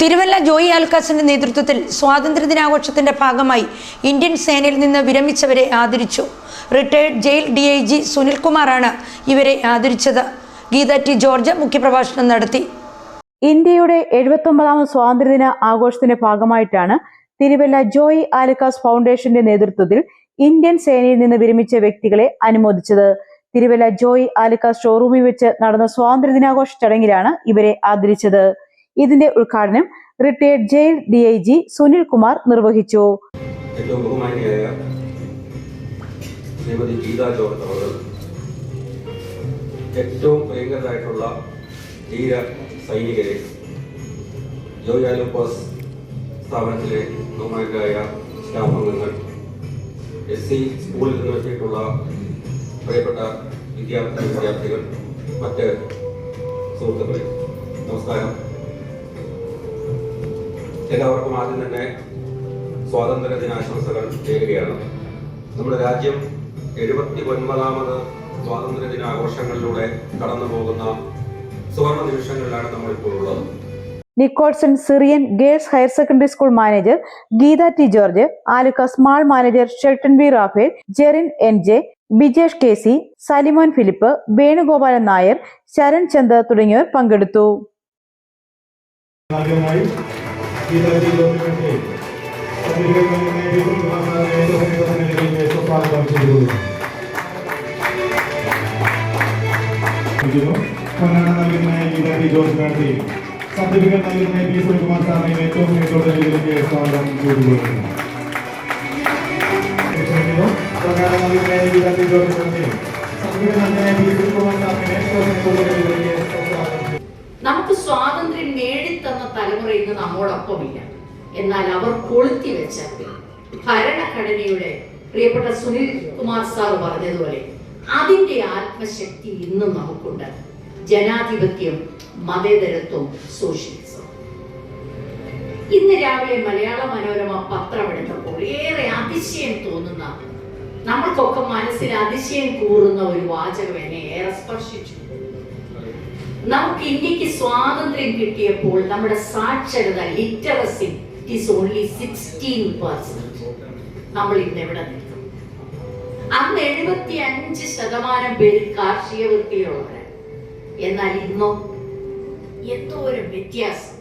തിരുവല്ല ജോയി ആൽക്കാസിന്റെ നേതൃത്വത്തിൽ സ്വാതന്ത്ര്യദിനാഘോഷത്തിന്റെ ഭാഗമായി ഇന്ത്യൻ സേനയിൽ നിന്ന് വിരമിച്ചവരെ ആദരിച്ചു. Retired jail D I G സുനിൽകുമാറാണ് ഇവരെ ആദരിച്ചത്. ഗീത ടി ജോർജ് മുഖ്യപ്രഭാഷണം നടത്തി. ഇന്ത്യയുടെ എഴുപത്തൊമ്പതാമത് സ്വാതന്ത്ര്യദിന ആഘോഷത്തിന്റെ ഭാഗമായിട്ടാണ് തിരുവല്ല ജോയി ആലുക്കാസ് ഫൗണ്ടേഷന്റെ നേതൃത്വത്തിൽ ഇന്ത്യൻ സേനയിൽ നിന്ന് വിരമിച്ച വ്യക്തികളെ അനുമോദിച്ചത്. തിരുവല്ല ജോയി ആലുക്കാസ് ഷോറൂമിൽ വെച്ച് നടന്ന സ്വാതന്ത്ര്യദിനാഘോഷ ചടങ്ങിലാണ് ഇവരെ ആദരിച്ചത്. ഇതിന്റെ ഉദ്ഘാടനം retired jail D I G Sunil Kumar നിർവഹിച്ചു. ഏറ്റവും ബഹുമാനിയായ ശ്രീമതി ഗീത ജോർജ് ഏറ്റവും പ്രിയങ്കരായിട്ടുള്ള ധീര സൈനികരെ ജോയാലുപ്പോസ് സ്ഥാപനത്തിലെ ബഹുമാനായ സ്റ്റാഫ് അംഗങ്ങൾ എസ് സി സ്കൂളിൽ നിന്ന് വെച്ചിട്ടുള്ള പ്രിയപ്പെട്ട വിദ്യാർത്ഥി വിദ്യാർത്ഥികൾ മറ്റ് സുഹൃത്തുക്കളെ നമസ്കാരം. എല്ലാവർക്കും ആദ്യം തന്നെ സ്വാതന്ത്ര്യ ദിനാശംസകൾ നേരുകയാണ്. നമ്മുടെ രാജ്യം എഴുപത്തി ഒൻപതാമത് സ്വാതന്ത്ര്യ ദിനാഘോഷങ്ങളിലൂടെ കടന്നു പോകുന്ന സുവർണ നിമിഷങ്ങളിലാണ് നമ്മളിപ്പോൾ ഉള്ളത്. Nicholson Syrian Girls Higher Secondary School manager Geetha T George Alukka small manager Shelton V Raphael Jerin N J Bijesh K C Salimon Philip Venugopalan Nair Sharan Chand തുടങ്ങിയവർ പങ്കെടുത്തു. पिताजी लोगों के सभी के मन में भी कुछ भाषा है तो हम करने के लिए इसको पार कर चुके हो ಕನ್ನಡ ನಲ್ಲಿನ ಗಿರಾಗಿ ಜೋಡಿಸಿ ಸರ್ಟಿಫಿಕೇಟ್ ನಲ್ಲಿನ ಬಿ ಸುನಿಲ್ಕುಮಾರ್ ಸರ್ ನೀವು നമുക്ക് സ്വാതന്ത്ര്യം നേടിത്തന്ന തലമുറ ഇന്ന് നമ്മോടൊപ്പമില്ല. എന്നാൽ അവർ കൊളുത്തി വെച്ച ഭരണഘടനയുടെ പ്രിയപ്പെട്ട സുനിൽ കുമാർ സാർ പറഞ്ഞതുപോലെ അതിന്റെ ആത്മശക്തി ഇന്നും നമുക്കുണ്ട്. ജനാധിപത്യം മതേതരത്വം സോഷ്യലിസം. ഇന്ന് രാവിലെ മലയാള മനോരമ പത്രം എടുത്തപ്പോൾ ഏറെ അതിശയം തോന്നുന്ന നമ്മൾക്കൊക്കെ മനസ്സിൽ അതിശയം കൂറുന്ന ഒരു വാചകം എന്നെ ഏറെ സ്പർശിച്ചു. നമുക്ക് ഇന്ത്യയ്ക്ക് സ്വാതന്ത്ര്യം കിട്ടിയപ്പോൾ നമ്മുടെ സാക്ഷരത literacy is only sixteen percent നമ്മൾ ഇന്ന് എവിടെ നിൽക്കും അന്ന് എഴുപത്തി അഞ്ച് ശതമാനം പേര് കാർഷിക വൃത്തിയിലുള്ളവരാണ് എന്നാൽ ഇന്നോ എന്തോ ഒരു വ്യത്യാസം.